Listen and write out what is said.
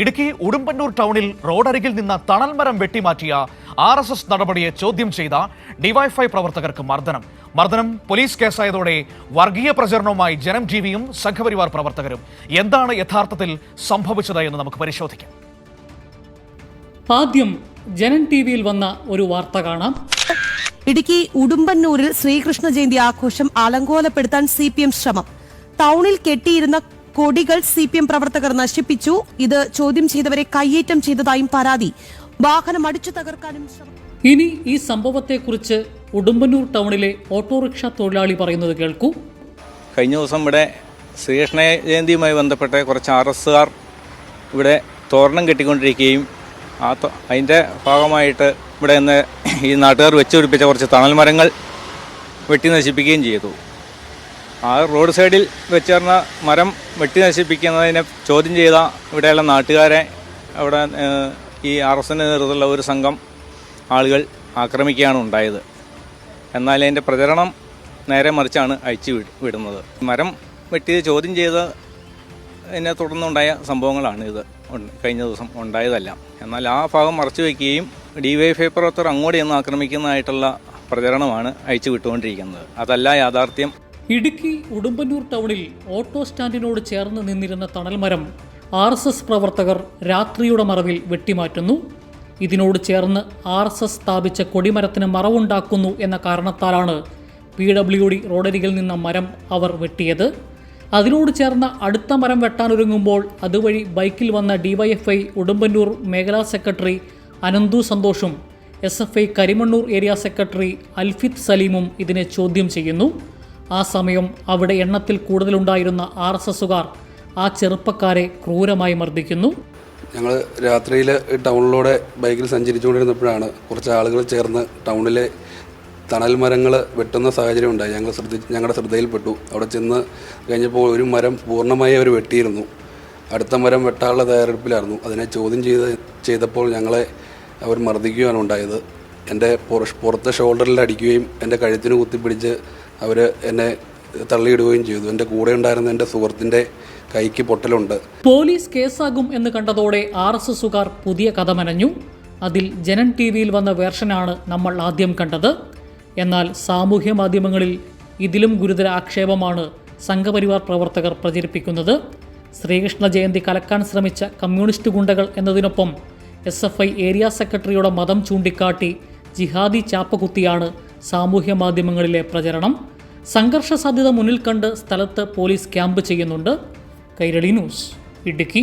ഇടുക്കി ഉടുമ്പന്നൂർ ടൗണിൽ റോഡരികിൽ നിന്ന് തണൽമരം വെട്ടിമാറ്റിയ ആർ എസ് എസ് നടപടിയെ ചോദ്യം ചെയ്ത ഡിവൈഫൈ പ്രവർത്തകർക്ക് മർദ്ദനം. മർദ്ദനം പോലീസ് കേസായതോടെ വർഗീയ പ്രചരണവുമായി ജനം ജീവിയും സംഘപരിവാർ പ്രവർത്തകരും. എന്താണ് യഥാർത്ഥത്തിൽ സംഭവിച്ചത് എന്ന് നമുക്ക് പരിശോധിക്കാം. ആദ്യം ജനൻ ടി വിയിൽ വന്ന ഒരു വാർത്ത കാണാം. ഇടുക്കി ഉടുമ്പന്നൂരിൽ ശ്രീകൃഷ്ണ ജയന്തി ആഘോഷം അലങ്കോലപ്പെടുത്താൻ സി പി എം ശ്രമം. ടൗണിൽ കെട്ടിയിരുന്ന കൊടികൾ സി പി എം പ്രവർത്തകർ നശിപ്പിച്ചു. ഇത് ചോദ്യം ചെയ്തവരെ കയ്യേറ്റം ചെയ്തതായും പരാതി. വാഹനം അടിച്ചു തകർക്കാനും ഇനി ഈ സംഭവത്തെക്കുറിച്ച് ഉടുമ്പന്നൂർ ടൗണിലെ ഓട്ടോറിക്ഷ തൊഴിലാളി പറയുന്നത് കേൾക്കൂ. കഴിഞ്ഞ ദിവസം ഇവിടെ ശ്രീകൃഷ്ണ ജയന്തിയുമായി ബന്ധപ്പെട്ട് കുറച്ച് ആർ എസ്സുകാർ ഇവിടെ തോരണം കെട്ടിക്കൊണ്ടിരിക്കുകയും ആ അതിന്റെ ഭാഗമായിട്ട് ഇവിടെ നിന്ന് ഈ നാട്ടുകാർ വെച്ചുപിടിപ്പിച്ച കുറച്ച് തണൽ മരങ്ങൾ വെട്ടി നശിപ്പിക്കുകയും ചെയ്തു. ആ റോഡ് സൈഡിൽ വെച്ചേർന്ന മരം വെട്ടി നശിപ്പിക്കുന്നതിനെ ചോദ്യം ചെയ്ത ഇവിടെയുള്ള നാട്ടുകാരെ അവിടെ ഈ ആർ എസ് നേതൃത്വത്തിലുള്ള ഒരു സംഘം ആളുകൾ ആക്രമിക്കുകയാണ് ഉണ്ടായത്. എന്നാൽ അതിന്റെ പ്രചരണം നേരെ മറിച്ചാണ് അയച്ചു വിട് വിടുന്നത്. മരം വെട്ടി ചോദ്യം ചെയ്ത് എന്നെ തുടർന്നുണ്ടായ സംഭവങ്ങളാണ് ഇത്. കഴിഞ്ഞ ദിവസം ഉണ്ടായതല്ല. എന്നാൽ ആ ഭാഗം മറച്ചു വയ്ക്കുകയും ഡിവൈഎഫ്ഐ പ്രവർത്തകർ അങ്ങോട്ട് ചെന്ന് ആക്രമിക്കുന്നതായിട്ടുള്ള പ്രചരണമാണ് അയച്ചു വിട്ടുകൊണ്ടിരിക്കുന്നത്. അതല്ല യാഥാർത്ഥ്യം. ഇടുക്കി ഉടുമ്പന്നൂർ ടൗണിൽ ഓട്ടോ സ്റ്റാൻഡിനോട് ചേർന്ന് നിന്നിരുന്ന തണൽമരം ആർ എസ് എസ് പ്രവർത്തകർ രാത്രിയുടെ മറവിൽ വെട്ടിമാറ്റുന്നു. ഇതിനോട് ചേർന്ന് ആർ എസ് എസ് സ്ഥാപിച്ച കൊടിമരത്തിന് മറവുണ്ടാക്കുന്നു എന്ന കാരണത്താലാണ് പി ഡബ്ല്യു ഡി റോഡരികിൽ നിന്ന മരം അവർ വെട്ടിയത്. അതിനോട് ചേർന്ന അടുത്ത മരം വെട്ടാനൊരുങ്ങുമ്പോൾ അതുവഴി ബൈക്കിൽ വന്ന ഡിവൈഎഫ്ഐ ഉടുമ്പന്നൂർ മേഖലാ secretary Ananthu സന്തോഷും S F I Karimannoor area secretary Alfith സലീമും ഇതിനെ ചോദ്യം ചെയ്യുന്നു. ആ സമയം അവിടെ എണ്ണത്തിൽ കൂടുതലുണ്ടായിരുന്ന ആർ എസ് എസുകാർ ആ ചെറുപ്പക്കാരെ ക്രൂരമായി മർദ്ദിക്കുന്നു. ഞങ്ങൾ രാത്രിയിൽ ടൗണിലൂടെ ബൈക്കിൽ സഞ്ചരിച്ചുകൊണ്ടിരുന്നപ്പോഴാണ് കുറച്ച് ആളുകൾ ചേർന്ന് ടൗണിലെ തണൽ മരങ്ങൾ വെട്ടുന്ന സാഹചര്യം ഉണ്ടായി. ഞങ്ങൾ ശ്രദ്ധി ഞങ്ങളുടെ ശ്രദ്ധയിൽപ്പെട്ടു. അവിടെ ചെന്ന് കഴിഞ്ഞപ്പോൾ ഒരു മരം പൂർണമായി അവർ വെട്ടിയിരുന്നു. അടുത്ത മരം വെട്ടാനുള്ള തയ്യാറെടുപ്പിലായിരുന്നു. അതിനെ ചോദ്യം ചെയ്ത് ചെയ്തപ്പോൾ ഞങ്ങളെ അവർ മർദ്ദിക്കുകയാണ് ഉണ്ടായത്. എന്റെ പുറ- പുറത്തെ ഷോൾഡറിൽ അടിക്കുകയും എന്റെ കഴുത്തിന് കുത്തിപ്പിടിച്ച് അവർ എന്നെ തള്ളിയിടുകയും ചെയ്തു. എന്റെ കൂടെ ഉണ്ടായിരുന്ന എന്റെ സുഹൃത്തിന്റെ കൈക്ക് പൊട്ടലുണ്ട്. പോലീസ് കേസാകും എന്ന് കണ്ടതോടെ ആർ എസ് എസുകാർ പുതിയ കഥ മനഞ്ഞു അതിൽ ജനൻ ടി വിയിൽ വന്ന വേർഷനാണ് നമ്മൾ ആദ്യം കണ്ടത്. എന്നാൽ സാമൂഹ്യ മാധ്യമങ്ങളിൽ ഇതിലും ഗുരുതര ആക്ഷേപമാണ് സംഘപരിവാർ പ്രവർത്തകർ പ്രചരിപ്പിക്കുന്നത്. ശ്രീകൃഷ്ണ ജയന്തി കലക്കാൻ ശ്രമിച്ച കമ്മ്യൂണിസ്റ്റ് ഗുണ്ടകൾ എന്നതിനൊപ്പം എസ് ഏരിയ സെക്രട്ടറിയുടെ മതം ചൂണ്ടിക്കാട്ടി ജിഹാദി ചാപ്പകുത്തിയാണ് സാമൂഹ്യ മാധ്യമങ്ങളിലെ പ്രചരണം സംഘർഷ സാധ്യത മുന്നിൽ കണ്ട് സ്ഥലത്ത് പോലീസ് ക്യാമ്പ് ചെയ്യുന്നുണ്ട്. കൈരളി ന്യൂസ് ഇടുക്കി.